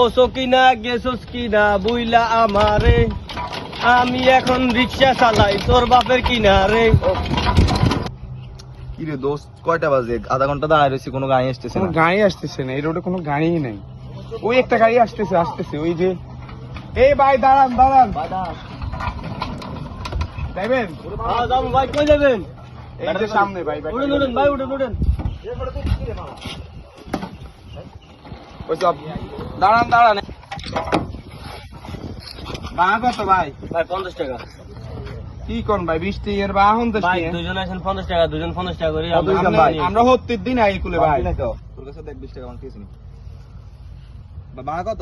ও সকিনা গেছস কিনা বুইলা আমারে। আমি এখন রিক্সা চালাই তোর বাপের কিনারে। কি রে দোস্ত কয়টা বাজে? আধা ঘণ্টা দাঁড়ায় রয়েছি কোনো গাড়ি আসতেছে না। গাড়ি আসতেছে না এই রোডে কোনো গাড়িই নেই। ওই একটা গাড়ি আসতেছে আসতেছে ওই যে। এই ভাই দাঁড়ান দাঁড়ান। যাইবেন? ভাই কই যাবেন? এই যে সামনে ভাই ভাই উঠেন উঠেন ভাই উঠেন উঠেন। ওই সব দাঁড়ান দাঁড়ান। বাহ কত ভাই? ভাই পঞ্চাশ টাকা। কি কোন ভাই বিশ টিয়ার বা তো ভাই দুজন আছেন পঞ্চাশ টাকা দুজন পঞ্চাশ টাকা করে ভাই? আমরা হত্তির দিন আই কুলে ভাই। তোর কাছে দেখ বিশ টাকা আমার কিছু নেই বাড়া কত?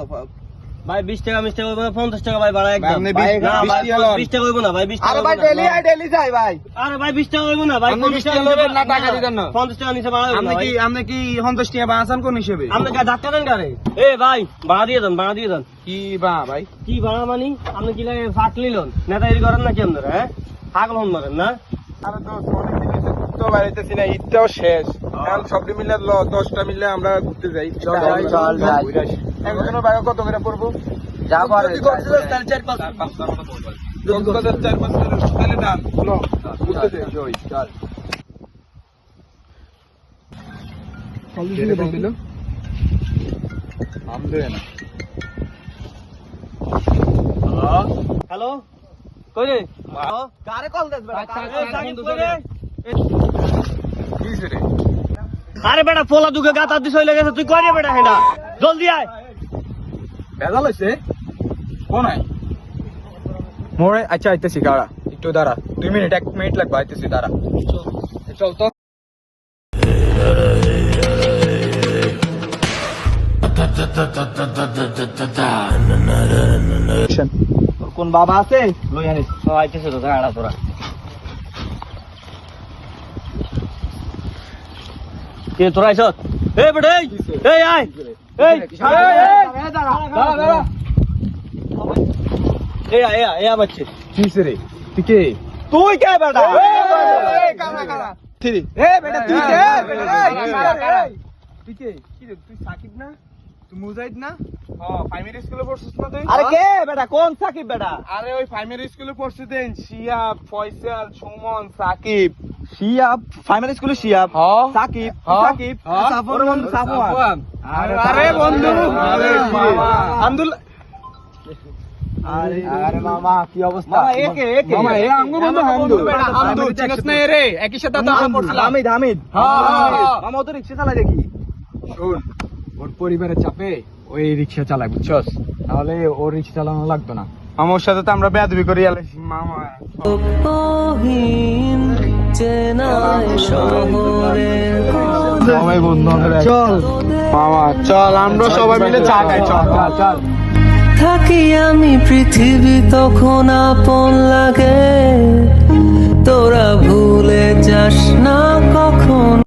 ভাই বিশ টাকা মিশ টাকা হইবো না, পঞ্চাশ টাকা ভাই ভাড়া একদম। ভাই, বিশ- না, বিশ ভাই, টাকা লন। বিশ টাকা হইবো না ভাই বিশ টাকা আরে ভাই ডেলি আই ডেলি যাই ভাই। আরে ভাই বিশ টাকা হইবো না ভাই আপনি পঞ্চাশ টাকা টাকা লবেন না, টাকা দিবেন না। পঞ্চাশ টাকা নিচে ভাড়া হইবো আপনি কি আপনি কি সন্তোষ টিয়া বাঁচান কোন হিসেবে? আপনি কি ডাক্তার দেন কারে এ ভাই ভাড়া দিয়ে দেন ভাড়া দিয়ে দেন। কি বা ভাই? কি মানি? আপনি কি লাগে ফাঁক নিলেন নেতাগিরি করেন নাকি আপনারা হ্যাঁ? পাগল হন মারেন না? আরে দোস্ত অনেক ঘুরতে না ঈদটাও শেষ। এখন সবটি মিলে ল দশটা মিলে আমরা ঘুরতে যাই। চল, চল। একজনের ভাড়া কত করে পড়ব? হ্যালো কই রে? কারে কল দেস বেটা? হইছে রে? আরে বেটা পোলা দুকে গাতার দিছ হইলে গেছে। তুই কই রে বেটা হেডা জলদি আয়। ভেজাল হয়েছে কোন আয় মোড়ে আচ্ছা আইতেছি দাঁড়া। একটু দাঁড়া। দুই মিনিট এক মিনিট লাগবে আইতেছি দাঁড়া। চল তো। কোন বাবা আছে? লই আনিস। আইতেছে তো দাঁড়া তোরা। কে তোরা আইছত এ বেটা এই! এই আয়! এই দাঁড়া দাঁড়া এই আয়, এই বাচ্চা। কি হইছে রে তুই কে? তুই কে বেটা? থ্রি এ বেটা তুই কে? তুই কে? তুই সাকিব না? তুই মুজাহিদ না? হ্যাঁ প্রাইমারি স্কুলে পড়ছিস না তুই? আরে কে বেটা? কোন সাকিব বেটা? আরে ওই প্রাইমারি স্কুলে পড়ছিস দেন শিয়াব ফয়সাল সুমন সাকিব। শিয়াব? প্রাইমারি স্কুলে শিয়াব? সাকিব। সাকিব। সাফর বন্ধু সাফওয়ান। আরে বন্ধু। আরে মামা। আব্দুল আরে আরে মামা কি অবস্থা? একে একে। মামা এ আঙ্গু বন্ধু হামদু হামদু চিনস না। রে একই সাথে তো আমরা পড়ছিলাম। হামিদ হামিদ হ্যাঁ, হ্যাঁ, হ্যাঁ। মামা তো রিক্সা চালায় দেখি। শোন ওর পরিবারের চাপে ওই রিক্সা চালায় বুঝছস? তাহলে ওর রিক্সা চালানো লাগতো না। আমার সাথে তো আমরা বেয়াদবি করি আলাইছি মামা। সবাই বন্ধু চল। মামা চল আমরা সবাই মিলে চা খাই চল। চল চল। থাকি আমি পৃথিবী তখন আপন লাগে।